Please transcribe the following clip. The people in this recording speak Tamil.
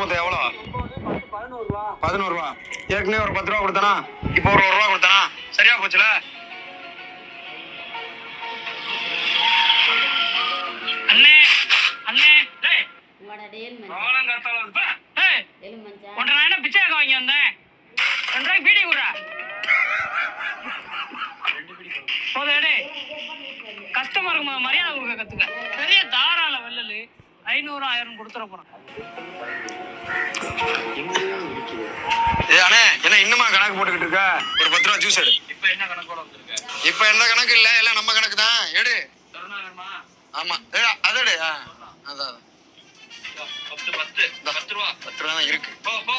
சேர்த்து மொத்தம் எவ்வளோ? பதினோரு ரூபா ஏற்கனவே ஒரு பத்து ரூபா கொடுத்தானா? இப்போ ஒரு ஒரு ரூபா கொடுத்தானா? சரியா போச்சுல? அண்ணே அண்ணே டேய். காலம் காத்தால வந்து. டேய். பிச்சை வாங்கி வந்தேன்? ரெண்டு ரூபாய்க்கு பீடி விடுறா போதும் எடு கஸ்டமருக்கு ம- மரியாதை கொடுக்க கத்துக்க. ஐநூறு ஆயிரம் கொடுத்துட போறான் அண்ணே என்ன இன்னுமா கணக்கு போட்டுக்கிட்டு இருக்க? ஒரு பத்து ரூபா ஜூஸ் எடு. இப்ப என்ன கணக்கோட வந்திருக்க? இப்போ எந்த கணக்கு இல்ல? எல்லாம் நம்ம கணக்கு தான். எடு. ஆமா. ஏ அதை எடு ஆ, அதான் அதான். பத்து பத்து பத்து ரூபா. பத்து ரூபா தான் இருக்கு. போ போ.